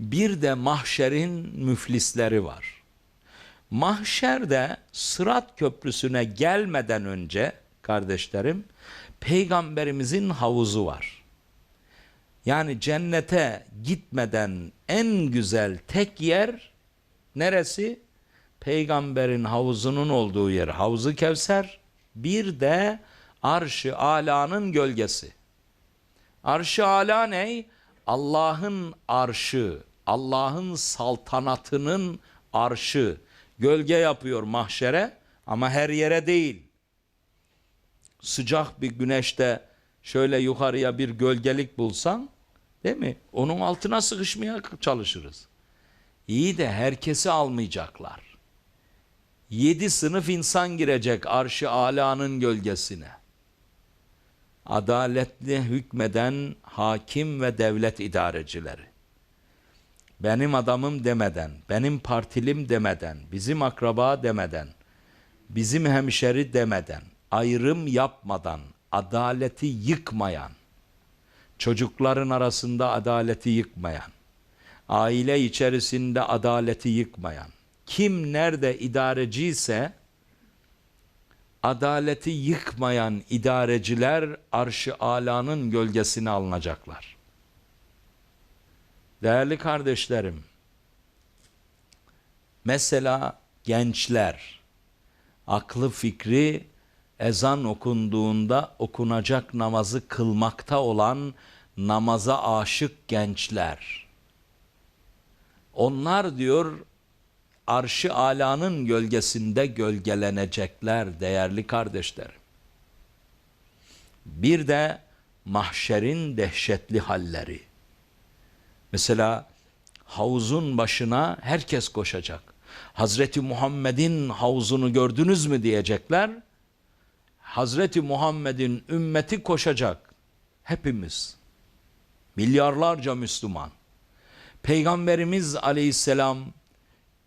Bir de mahşerin müflisleri var. Mahşerde Sırat Köprüsü'ne gelmeden önce kardeşlerim peygamberimizin havuzu var. Yani cennete gitmeden en güzel tek yer neresi? Peygamberin havuzunun olduğu yer Havzu Kevser. Bir de Arş-ı Ala'nın gölgesi. Arş-ı Ala ne? Allah'ın arşı, Allah'ın saltanatının arşı. Gölge yapıyor mahşere ama her yere değil. Sıcak bir güneşte şöyle yukarıya bir gölgelik bulsan, değil mi? Onun altına sıkışmaya çalışırız. İyi de herkesi almayacaklar. Yedi sınıf insan girecek arş-ı alanın gölgesine. Adaletli hükmeden hakim ve devlet idarecileri. Benim adamım demeden, benim partilim demeden, bizim akraba demeden, bizim hemşeri demeden, ayrım yapmadan, adaleti yıkmayan, çocukların arasında adaleti yıkmayan, aile içerisinde adaleti yıkmayan, kim nerede idareciyse adaleti yıkmayan idareciler arş-ı alanın gölgesine alınacaklar. Değerli kardeşlerim, mesela gençler, aklı fikri ezan okunduğunda okunacak namazı kılmakta olan namaza aşık gençler. Onlar diyor arşı alanın gölgesinde gölgelenecekler değerli kardeşlerim. Bir de mahşerin dehşetli halleri. Mesela havuzun başına herkes koşacak. Hazreti Muhammed'in havuzunu gördünüz mü diyecekler. Hazreti Muhammed'in ümmeti koşacak. Hepimiz. Milyarlarca Müslüman. Peygamberimiz aleyhisselam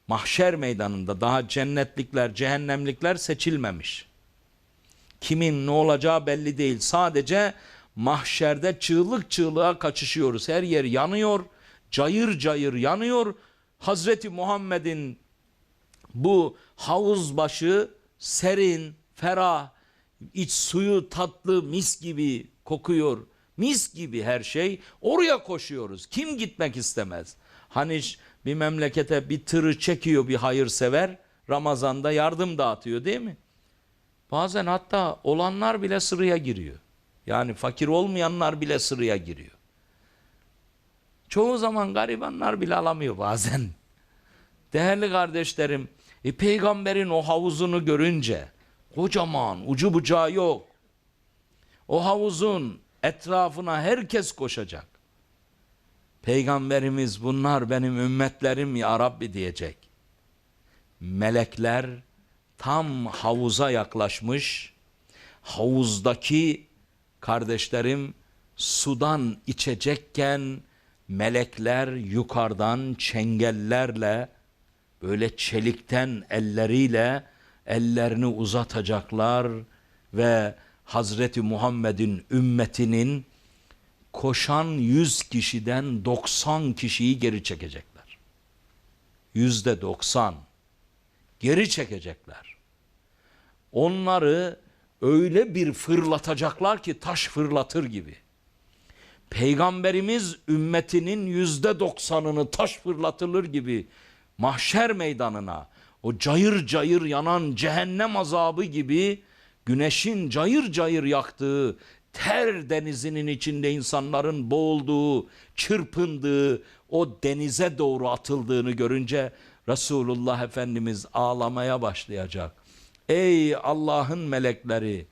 mahşer meydanında daha cennetlikler, cehennemlikler seçilmemiş. Kimin ne olacağı belli değil. Sadece mahşerde çığlık çığlığa kaçışıyoruz. Her yer yanıyor, cayır cayır yanıyor. Hazreti Muhammed'in bu havuz başı serin, ferah, iç suyu tatlı, mis gibi kokuyor. Mis gibi her şey. Oraya koşuyoruz. Kim gitmek istemez? Hani bir memlekete bir tırı çekiyor bir hayırsever. Ramazan'da yardım dağıtıyor değil mi? Bazen hatta olanlar bile sıraya giriyor. Yani fakir olmayanlar bile sıraya giriyor. Çoğu zaman garibanlar bile alamıyor bazen. Değerli kardeşlerim, e, peygamberin o havuzunu görünce kocaman ucu bucağı yok. O havuzun etrafına herkes koşacak. Peygamberimiz bunlar benim ümmetlerim ya Rabbi diyecek. Melekler tam havuza yaklaşmış. Havuzdaki kardeşlerim sudan içecekken melekler yukarıdan çengellerle böyle çelikten elleriyle ellerini uzatacaklar ve Hazreti Muhammed'in ümmetinin koşan 100 kişiden 90 kişiyi geri çekecekler. Yüzde 90 geri çekecekler. Onları öyle bir fırlatacaklar ki taş fırlatır gibi. Peygamberimiz ümmetinin yüzde doksanını taş fırlatılır gibi mahşer meydanına o cayır cayır yanan cehennem azabı gibi güneşin cayır cayır yaktığı ter denizinin içinde insanların boğulduğu, çırpındığı, o denize doğru atıldığını görünce Resulullah Efendimiz ağlamaya başlayacak. Ey Allah'ın melekleri!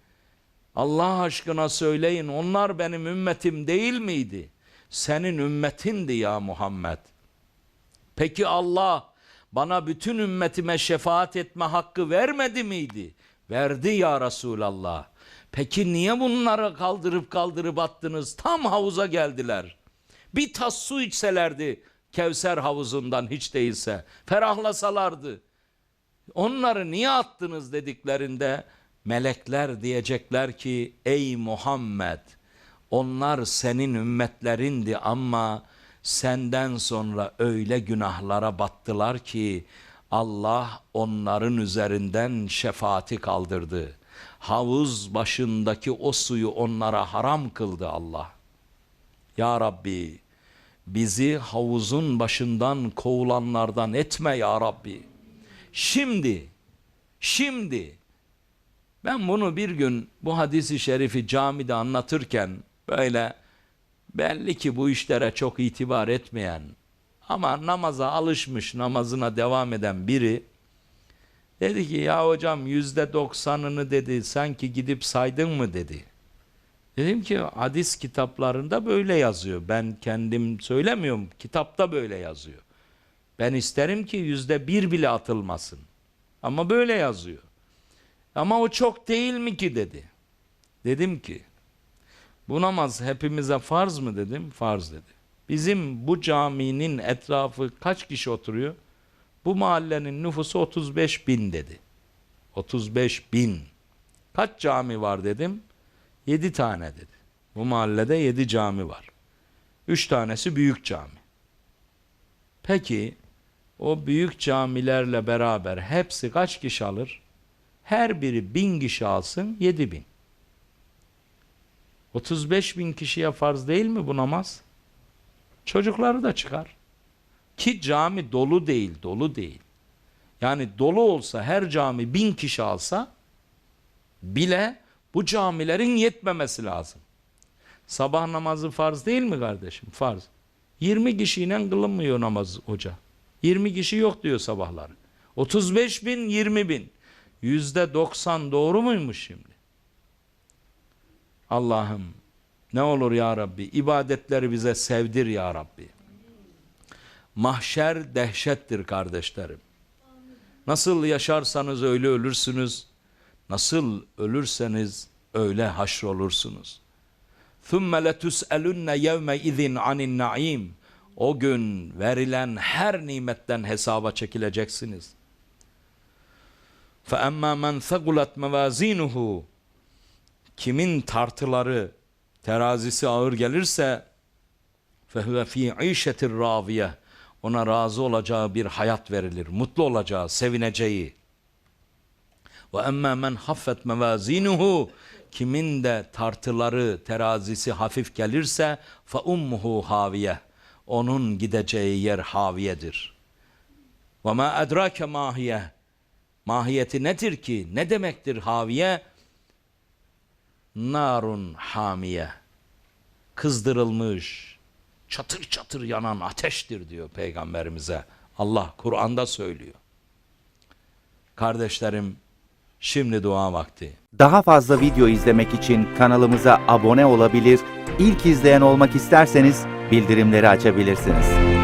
Allah aşkına söyleyin onlar benim ümmetim değil miydi? Senin ümmetindi ya Muhammed. Peki Allah bana bütün ümmetime şefaat etme hakkı vermedi miydi? Verdi ya Resulallah. Peki niye bunları kaldırıp kaldırıp attınız? Tam havuza geldiler. Bir tas su içselerdi Kevser havuzundan hiç değilse ferahlasalardı. Onları niye attınız dediklerinde melekler diyecekler ki ey Muhammed onlar senin ümmetlerindi ama senden sonra öyle günahlara battılar ki Allah onların üzerinden şefaati kaldırdı. Havuz başındaki o suyu onlara haram kıldı Allah. Ya Rabbi bizi havuzun başından kovulanlardan etme ya Rabbi. Şimdi, şimdi ben bunu bir gün bu hadisi şerifi camide anlatırken böyle belli ki bu işlere çok itibar etmeyen ama namaza alışmış namazına devam eden biri dedi ki ya hocam yüzde doksanını dedi sanki gidip saydın mı dedi. Dedim ki hadis kitaplarında böyle yazıyor. Ben kendim söylemiyorum. Kitapta böyle yazıyor. Ben isterim ki yüzde bir bile atılmasın. Ama böyle yazıyor. Ama o çok değil mi ki dedi. Dedim ki bu namaz hepimize farz mı dedim. Farz dedi. Bizim bu caminin etrafı kaç kişi oturuyor? Bu mahallenin nüfusu 35 bin dedi. 35 bin. Kaç cami var dedim. 7 tane dedi. Bu mahallede 7 cami var. 3 tanesi büyük cami. Peki o büyük camilerle beraber hepsi kaç kişi alır? Her biri bin kişi alsın 7 bin. 35 bin kişiye farz değil mi bu namaz? Çocukları da çıkar. Ki cami dolu değil, dolu değil. Yani dolu olsa her cami bin kişi alsa bile bu camilerin yetmemesi lazım. Sabah namazı farz değil mi kardeşim? Farz. 20 kişiyle kılınmıyor namaz hoca. 20 kişi yok diyor sabahları. 35 bin, 20 bin. Yüzde 90 doğru muymuş şimdi? Allah'ım ne olur ya Rabbi ibadetleri bize sevdir ya Rabbi. Mahşer dehşettir kardeşlerim. Nasıl yaşarsanız öyle ölürsünüz. Nasıl ölürseniz öyle haşrolursunuz. ثُمَّ لَتُسْأَلُنَّ يَوْمَ اِذٍ عَنِ النَّعِيمِ O gün verilen her nimetten hesaba çekileceksiniz. فَأَمَّا مَنْ ثَقُلَتْ مَوَازِينُهُ Kimin tartıları, terazisi ağır gelirse فَهُوَ ف۪ي عِيشَةِ الرَّاضِيَةِ ona razı olacağı bir hayat verilir. Mutlu olacağı, sevineceği. Ve emme men haffet mevazinuhu kimin de tartıları, terazisi hafif gelirse fa ummuhu haviye. Onun gideceği yer haviyedir. Ve ma edrake mahiye. Mahiyeti nedir ki? Ne demektir haviye? Narun hamiye. Kızdırılmış, çatır çatır yanan ateştir diyor peygamberimize. Allah Kur'an'da söylüyor. Kardeşlerim, şimdi dua vakti. Daha fazla video izlemek için kanalımıza abone olabilir, ilk izleyen olmak isterseniz bildirimleri açabilirsiniz.